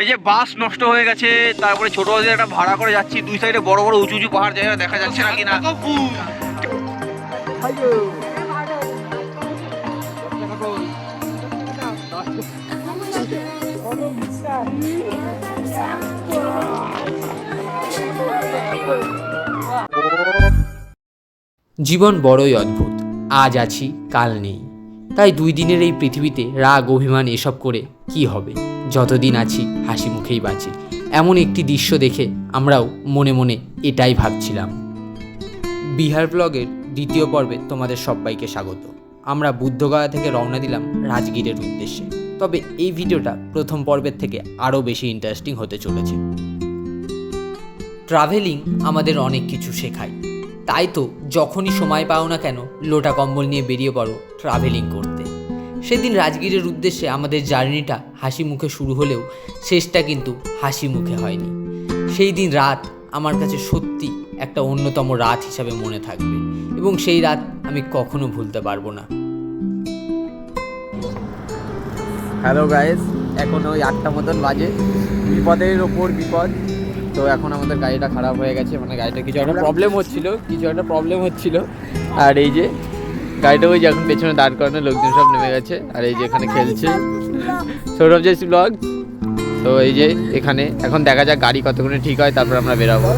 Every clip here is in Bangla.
এই যে বাস নষ্ট হয়ে গেছে তারপরে ছোট বাসে একটা ভাড়া করে যাচ্ছি দুই সাইডে বড় বড় উঁচু উঁচু পাহাড় জায়গা দেখা যাচ্ছে না কিনা। জীবন বড়ই অদ্ভুত। আজ আছি কাল নেই। তাই দুই দিনের এই পৃথিবীতে রাগ অভিমান এসব করে কি হবে? যতদিন আছি, হাসি মুখেই বাঁচি। এমন একটি দৃশ্য দেখে আমরাও মনে মনে এটাই ভাবছিলাম। বিহার ব্লগের দ্বিতীয় পর্বে তোমাদের সবাইকে স্বাগত। আমরা বুদ্ধগয়া থেকে রওনা দিলাম রাজগীরের উদ্দেশ্যে। তবে এই ভিডিওটা প্রথম পর্বের থেকে আরও বেশি ইন্টারেস্টিং হতে চলেছে। ট্রাভেলিং আমাদের অনেক কিছু শেখায়। তাই তো যখনই সময় পাও না কেন, লোটা কম্বল নিয়ে বেরিয়ে পড়ো ট্রাভেলিং করতে। সেদিন রাজগীরের উদ্দেশ্যে আমাদের জার্নিটা হাসি মুখে শুরু হলেও শেষটা কিন্তু হাসি মুখে হয়নি। সেই দিন রাত আমার কাছে সত্যি একটা অন্যতম রাত হিসাবে মনে থাকবে এবং সেই রাত আমি কখনো ভুলতে পারব না। হ্যালো গাইস এখন ওই আটটা মতন বাজে। বিপদের ওপর বিপদ। তো এখন আমাদের গাড়িটা খারাপ হয়ে গেছে মানে গাড়িটা কিছু একটা প্রবলেম হচ্ছিল কিছু একটা প্রবলেম হচ্ছিল। আর এই যে গাড়িটা ওই যে এখন পেছনে দাঁড় করানো লোকজন সব নেমে গেছে। আর এই যে এখানে খেলছে সৌরভ জেসি ব্লগ। তো এই যে এখানে এখন দেখা যাক গাড়ি কতক্ষণে ঠিক হয় তারপর আমরা বেরাবো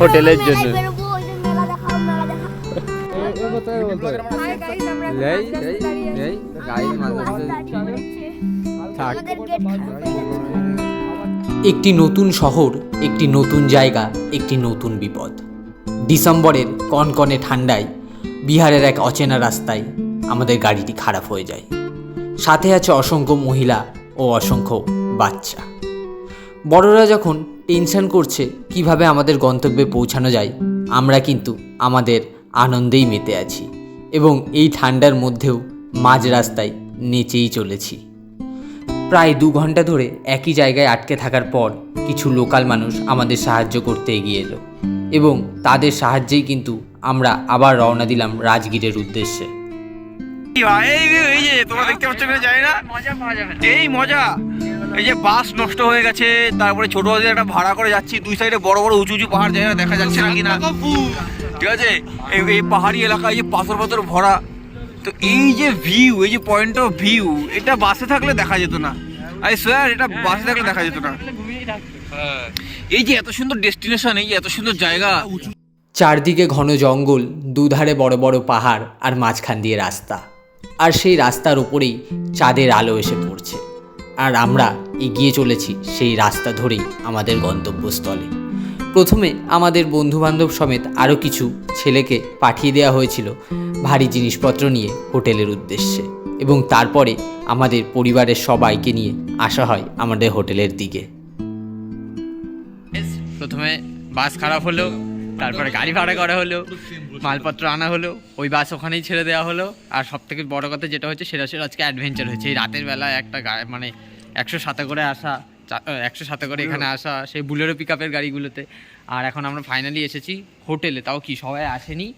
হোটেলের জন্য। একটি নতুন শহর একটি নতুন জায়গা একটি নতুন বিপদ। ডিসেম্বরের কনকনে ঠান্ডায় বিহারের এক অচেনা রাস্তায় আমাদের গাড়িটি খারাপ হয়ে যায়। সাথে আছে অসংখ্য মহিলা ও অসংখ্য বাচ্চা। বড়রা যখন টেনশন করছে কীভাবে আমাদের গন্তব্যে পৌঁছানো যায়, আমরা কিন্তু আমাদের আনন্দেই মেতে আছি এবং এই ঠান্ডার মধ্যেও মাঝ রাস্তায় নেচেই চলেছি। প্রায় দু ঘণ্টা ধরে একই জায়গায় আটকে থাকার পর কিছু লোকাল মানুষ আমাদের সাহায্য করতে এগিয়ে এলো এবং তাদের সাহায্যেই কিন্তু আমরা আবার রওনা দিলাম রাজগীরের উদ্দেশ্যে। ভাই, এই যে- এই যে তোমরা দেখতে পাচ্ছ কিনা জানি না? এই মজা। এই যে বাস নষ্ট হয়ে গেছে তারপরে ছোট বাসে একটা ভাড়া করে যাচ্ছি দুই সাইডে বড় বড় উঁচু উঁচু পাহাড় জায়গা দেখা যাচ্ছে নাকি না ঠিক আছে? এই পাহাড়ি এলাকা এই যে পাথর পাথর ভরা তো এই যে ভিউ এই যে পয়েন্ট অফ ভিউ এটা বাসে থাকলে দেখা যেত না। আই স্যার এটা বাসে থাকলে দেখা যেত না। এই যে এত সুন্দর ডেস্টিনেশন এই যে এত সুন্দর জায়গা। চারদিকে ঘন জঙ্গল, দুধারে বড় বড় পাহাড় আর মাঝখান দিয়ে রাস্তা। আর সেই রাস্তার উপরেই চাঁদের আলো এসে পড়ছে। আর আমরা এগিয়ে চলেছি সেই রাস্তা ধরেই আমাদের গন্তব্যস্থলে। প্রথমে আমাদের বন্ধুবান্ধব সমেত আরও কিছু ছেলেকে পাঠিয়ে দেওয়া হয়েছিল ভারী জিনিসপত্র নিয়ে হোটেলের উদ্দেশ্যে এবং তারপরে আমাদের পরিবারের সবাইকে নিয়ে আসা হয় আমাদের হোটেলের দিকে। প্রথমে বাস খারাপ হলো তারপরে গাড়ি ভাড়া করা হলো মালপত্র আনা হলো ওই বাস ওখানেই ছেড়ে দেওয়া হলো। আর সব থেকে বড় কথা যেটা হচ্ছে সেটা ছিল আজকে অ্যাডভেঞ্চার হয়েছে। এই রাতের বেলায় একটা গা- মানে একশো সাথে করে আসা একশো সাথে করে এখানে আসা সেই বুলেরো পিক আপের গাড়িগুলোতে। আর এখন আমরা ফাইনালি এসেছি হোটেলে। তাও কি সবাই আসেনি?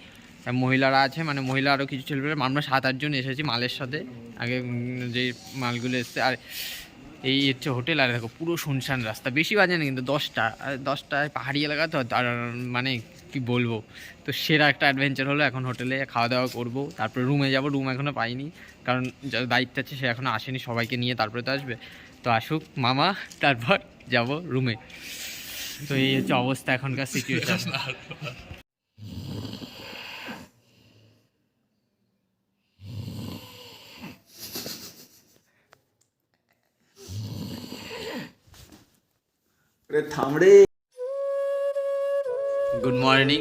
মহিলারা আছে মানে মহিলা আরও কিছু ছেলে আমরা সাত আটজন এসেছি মালের সাথে। আগে যে মালগুলো এসছে আর এই হচ্ছে হোটেল আর দেখো পুরো শুনশান রাস্তা। বেশি বাজে না কিন্তু দশটা দশটায় পাহাড়ি এলাকা তো মানে কি বলব? তো সেরা একটা অ্যাডভেঞ্চার হলো এখন হোটেলে খাওয়া দাওয়া করব। তারপরে রুমে যাব রুম এখনও পাইনি। কারণ যার দায়িত্ব আছে, সে এখনও আসেনি, সবাইকে নিয়ে তারপরে তো আসবে। তো আসুক, মামা, তারপর যাব রুমে তো এই হচ্ছে অবস্থা এখনকার সিচুয়েশন গুড মর্নিং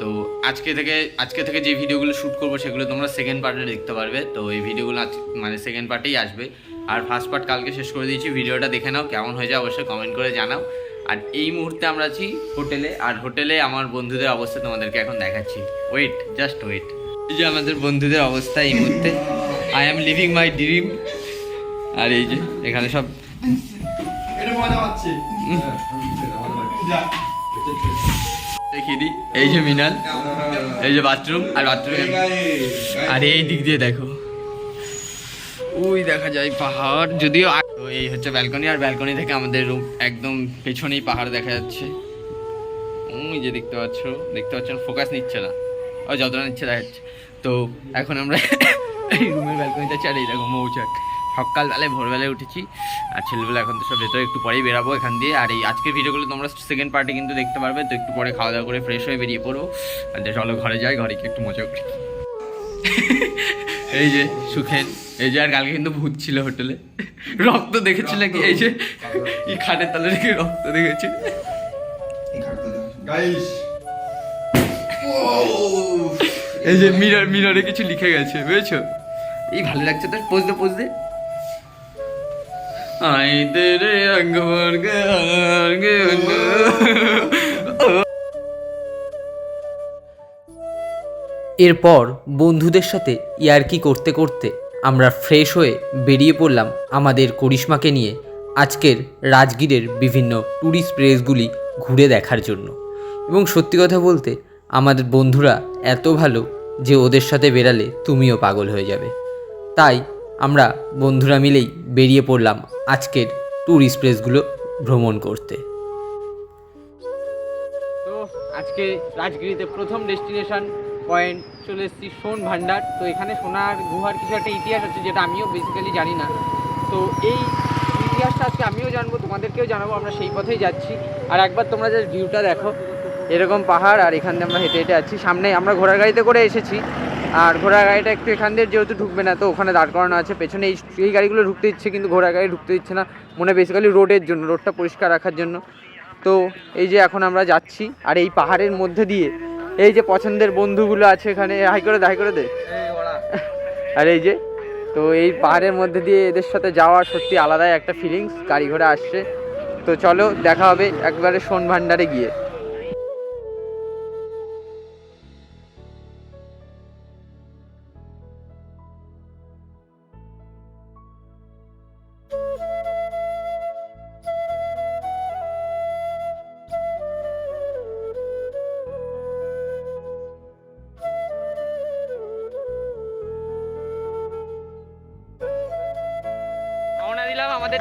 তো আজকে থেকে আজকে থেকে যে ভিডিওগুলো শ্যুট করব সেগুলো তোমরা সেকেন্ড পার্টে দেখতে পারবে। তো এই ভিডিওগুলো আজ মানে সেকেন্ড পার্টেই আসবে। আর ফার্স্ট পার্ট কালকে শেষ করে দিয়েছি। ভিডিওটা দেখে নাও কেমন হয়েছে অবশ্যই কমেন্ট করে জানাও। আর এই মুহূর্তে আমরা আছি হোটেলে। আর হোটেলে আমার বন্ধুদের অবস্থা তোমাদেরকে এখন দেখাচ্ছি। ওয়েট জাস্ট ওয়েট এই যে আমাদের বন্ধুদের অবস্থা এই মুহূর্তে। I am living my dream আর এই যে এখানে সব দেখিয়ে এই যে মিনাল, এই যে বাথরুম আর বাথরুম। আর এই দিক দিয়ে দেখো। ওই দেখা যায় পাহাড়, যদিও তো এই হচ্ছে ব্যালকনি আর ব্যালকনি থেকে আমাদের রুম একদম পেছনেই পাহাড় দেখা যাচ্ছে। ওই যে দেখতে পাচ্ছ, দেখতে পাচ্ছেন ফোকাস নিচ্ছে না। ও, যতটা নিচ্ছে দেখা যাচ্ছে। তো এখন আমরা এই রুমের ব্যালকনিতে এই দেখো মৌচাক। সকালবেলায় ভোরবেলায় উঠেছি। আর ছেলেবেলা এখন তো সব ভেতরে একটু পরেই বেরাবো এখান দিয়ে। আর এই আজকের ভিডিওগুলো তোমরা সেকেন্ড পার্টে কিন্তু দেখতে পারবে। তো একটু পরে খাওয়া দাওয়া করে ফ্রেশ হয়ে বেরিয়ে পড়ব। আর চলো ঘরে যাই ঘরে গিয়ে একটু মজা করি। এই যে সুখেন এই যে আর কালকে কিন্তু ভূত ছিল হোটেলে। রক্ত দেখেছিল কি? এই যে এই খাটের তলে রেখে রক্ত দেখেছে এই যে মিরর মিররে কিছু লিখে গেছে বুঝেছ? এই ভালো লাগছে তোর পোজ দে পোজ দে। এরপর বন্ধুদের সাথে ইয়ার্কি করতে করতে আমরা ফ্রেশ হয়ে বেরিয়ে পড়লাম আমাদের করিশ্মাকে নিয়ে আজকের রাজগীরের বিভিন্ন ট্যুরিস্ট প্লেসগুলি ঘুরে দেখার জন্য। এবং সত্যি কথা বলতে আমাদের বন্ধুরা এত ভালো যে ওদের সাথে বেরালে তুমিও পাগল হয়ে যাবে। তাই আমরা বন্ধুরা মিলেই বেরিয়ে পড়লাম আজকের ট্যুরিস্ট প্লেসগুলো ভ্রমণ করতে। তো আজকে রাজগিরিতে প্রথম ডেস্টিনেশন পয়েন্ট চলে এসেছি সোন ভান্ডার। তো এখানে সোনার গুহার কিছু একটা ইতিহাস আছে যেটা আমিও বেসিক্যালি জানি না। তো এই ইতিহাসটা আজকে আমিও জানব, তোমাদেরকেও জানাব, আমরা সেই পথেই যাচ্ছি। আর একবার তোমরা যে ভিউটা দেখো। এরকম পাহাড় আর এখান দিয়ে আমরা হেঁটে হেঁটে আছি সামনে আমরা ঘোড়ার গাড়িতে করে এসেছি। আর ঘোড়া গাড়িটা একটু এখান দিয়ে যেহেতু ঢুকবে না তো ওখানে দাঁড় করানো আছে। পেছনে এই এই গাড়িগুলো ঢুকতে দিচ্ছে কিন্তু ঘোড়া গাড়ি ঢুকতে দিচ্ছে না। মনে বেসিক্যালি রোডের জন্য রোডটা পরিষ্কার রাখার জন্য। তো এই যে এখন আমরা যাচ্ছি আর এই পাহাড়ের মধ্যে দিয়ে এই যে পছন্দের বন্ধুগুলো আছে এখানে হাই করে দে হাই করে দে। আর এই যে তো এই পাহাড়ের মধ্যে দিয়ে এদের সাথে যাওয়া সত্যি আলাদাই একটা ফিলিংস গাড়ি ঘোড়া আসছে। তো চলো দেখা হবে একবারে সোন ভান্ডারে গিয়ে।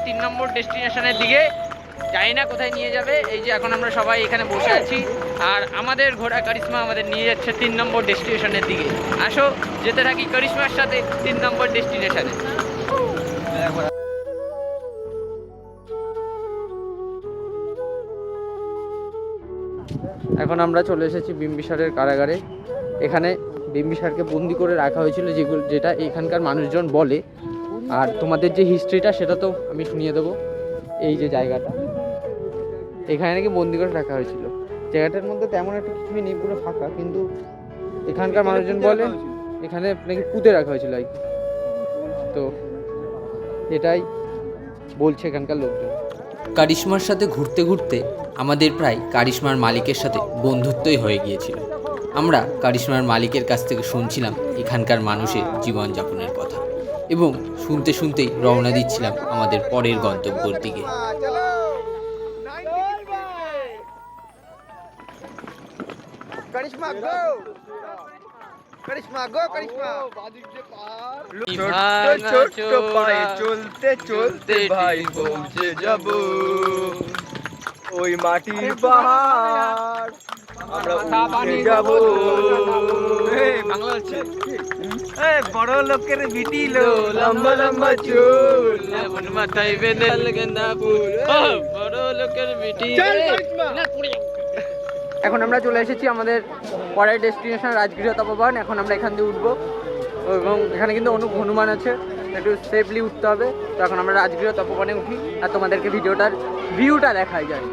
তিন নম্বর ডেস্টিনেশনের দিকে। জানি না কোথায় নিয়ে যাবে। এই যে এখন আমরা সবাই এখানে বসে আছি। আর আমাদের ঘোড়া কারিশ্মা আমাদের নিয়ে যাচ্ছে তিন নম্বর ডেস্টিনেশনের দিকে। আসো, যেতে থাকি কারিশ্মার সাথে তিন নম্বর ডেস্টিনেশনে। এখন আমরা চলে এসেছি বিম্বিসারের কারাগারে। এখানে বিম্বিসারকে বন্দি করে রাখা হয়েছিল যেগুলো যেটা এখানকার মানুষজন বলে। আর তোমাদের যে হিস্ট্রিটা সেটা তো আমি শুনিয়ে দেবো। এই যে জায়গাটা। এখানে নাকি বন্দি করে রাখা হয়েছিল। জায়গাটার মধ্যে তেমন একটা কিছুই নেই পুরো ফাঁকা কিন্তু এখানকার মানুষজন বলে এখানে নাকি পুঁতে রাখা হয়েছিল আর কি তো এটাই বলছে এখানকার লোকজন। কারিশ্মার সাথে ঘুরতে ঘুরতে আমাদের প্রায় কারিশ্মার মালিকের সাথে বন্ধুত্বই হয়ে গিয়েছিল। আমরা কারিশ্মার মালিকের কাছ থেকে শুনছিলাম এখানকার মানুষের জীবনযাপনের কথা। এবং শুনতে শুনতেই রওনা দিচ্ছিলাম আমাদের পরের গন্তব্যের দিকে। চলতে চলতে ভাই পৌঁছে যাব। ওই মাটির পাহাড়। বড় লোকের বিটি লো লম্বা লম্বা চুল। মাথায় বেঁধে গেন্দা ফুল। বড় লোকের মিটি এখন আমরা চলে এসেছি আমাদের পরের ডেস্টিনেশন রাজগৃহ তপবন এখন আমরা এখান দিয়ে উঠবো। এবং এখানে কিন্তু অনুপ হনুমান আছে। একটু সেফলি উঠতে হবে। তো এখন আমরা রাজগৃহ তপবনে উঠি। আর তোমাদেরকে ভিডিওটার ভিউটা দেখাই যায়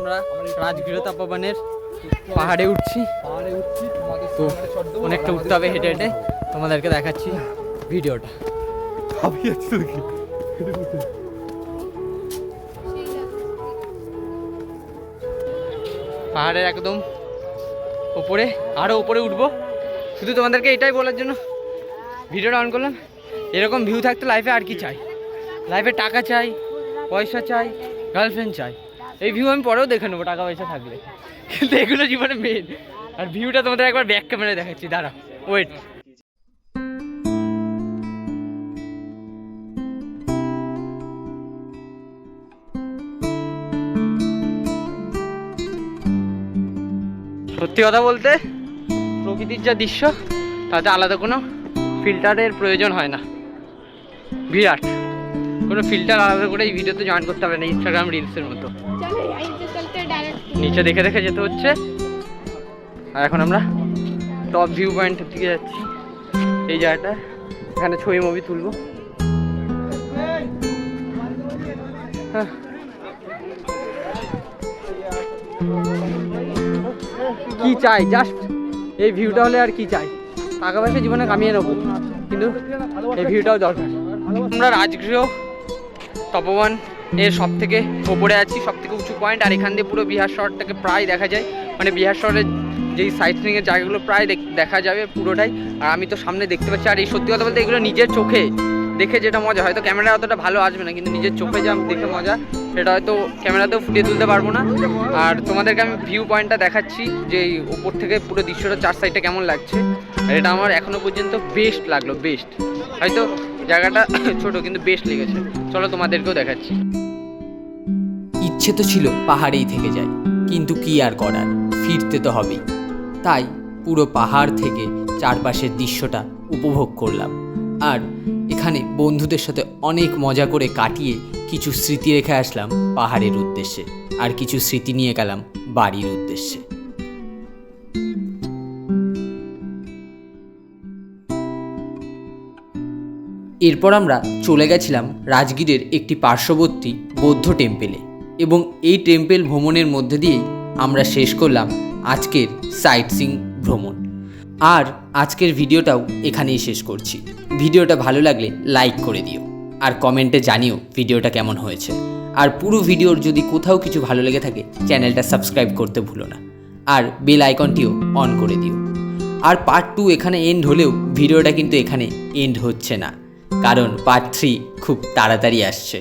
আমরা রাজগৃহ তপবনের পাহাড়ে উঠছি। তো অনেকটা উঠতে হবে হেঁটে হেঁটে। তোমাদেরকে দেখাচ্ছি ভিডিওটা। পাহাড়ের একদম ওপরে আরও ওপরে উঠবো। শুধু তোমাদেরকে এটাই বলার জন্য। ভিডিওটা অন করলাম। এরকম ভিউ থাকতে লাইফে আর কি চাই? লাইফে টাকা চাই পয়সা চাই গার্লফ্রেন্ড চাই। এই ভিউ আমি পরেও দেখে নেব, টাকা পয়সা থাকলে। কিন্তু এগুলো জীবনে মেন আর ভিউটা তোমাদের একবার ব্যাক ক্যামেরায় দেখাচ্ছি দাঁড়া ওয়েট সত্যি কথা বলতে, প্রকৃতির যা দৃশ্য, তাতে আলাদা কোনো ফিল্টারের প্রয়োজন হয় না। বিরাট। কোনো ফিল্টার আলাদা করে এই ভিডিওতে জয়েন করতে হবে না ইনস্টাগ্রাম রিলসের মতো। নিচে দেখে দেখে যেতে হচ্ছে। আর এখন আমরা টপ ভিউ পয়েন্টের দিকে যাচ্ছি। এই জায়গাটা এখানে ছবি মুভি তুলবো। হ্যাঁ। কি চাই? জাস্ট এই ভিউটা হলে আর কি চাই? টাকা পয়সা জীবনে কামিয়ে নেব। কিন্তু এই ভিউটাও দরকার। আমরা রাজগৃহ তপবন এর সব থেকে ওপরে আছি সব থেকে উঁচু পয়েন্ট আর এখান দিয়ে পুরো বিহার শহরটাকে প্রায় দেখা যায়। মানে বিহার শহরের যেই সাইট সিনের জায়গাগুলো প্রায় দেখ- যাবে পুরোটাই। আর আমি তো সামনে দেখতে পাচ্ছি, আর এই সত্যি কথা বলতে এগুলো নিজের চোখে দেখে যেটা মজা, হয়তো ক্যামেরা অতটা ভালো আসবে না, কিন্তু নিজের চোখে যা দেখে মজা, সেটা হয়তো ক্যামেরাতেও ফুটিয়ে তুলতে পারব না। আর তোমাদেরকে আমি ভিউ পয়েন্টটা দেখাচ্ছি, যে ওপর থেকে পুরো দৃশ্যটা চার সাইডটা কেমন লাগছে। আর এটা আমার এখনও পর্যন্ত বেস্ট লাগল বেস্ট হয়তো জায়গাটা ছোট, কিন্তু বেস্ট লেগেছে। চলো তোমাদেরকেও দেখাচ্ছি। ইচ্ছে তো ছিল পাহাড়েই থেকে যাই, কিন্তু কি আর করার? ফিরতে তো হবেই। তাই পুরো পাহাড় থেকে চারপাশের দৃশ্যটা উপভোগ করলাম। আর এখানে বন্ধুদের সাথে অনেক মজা করে কাটিয়ে কিছু স্মৃতি রেখে আসলাম পাহাড়ের উদ্দেশ্যে, আর কিছু স্মৃতি নিয়ে গেলাম বাড়ির উদ্দেশ্যে। এরপর আমরা চলে গেছিলাম রাজগীরের একটি পার্শ্ববর্তী বৌদ্ধ টেম্পেলে এবং এই টেম্পেল ভ্রমণের মধ্যে দিয়েই আমরা শেষ করলাম আজকের সাইট সিং ভ্রমণ। আর আজকের ভিডিওটাও এখানেই শেষ করছি। ভিডিওটা ভালো লাগলে লাইক করে দিও আর কমেন্টে জানিও ভিডিওটা কেমন হয়েছে। আর পুরো ভিডিওর যদি কোথাও কিছু ভালো লেগে থাকে, চ্যানেলটা সাবস্ক্রাইব করতে ভুলো না। আর বেল আইকনটিও অন করে দিও। আর পার্ট টু এখানে এন্ড হলেও ভিডিওটা কিন্তু এখানে এন্ড হচ্ছে না। কারণ পার্ট থ্রি খুব তাড়াতাড়ি আসছে।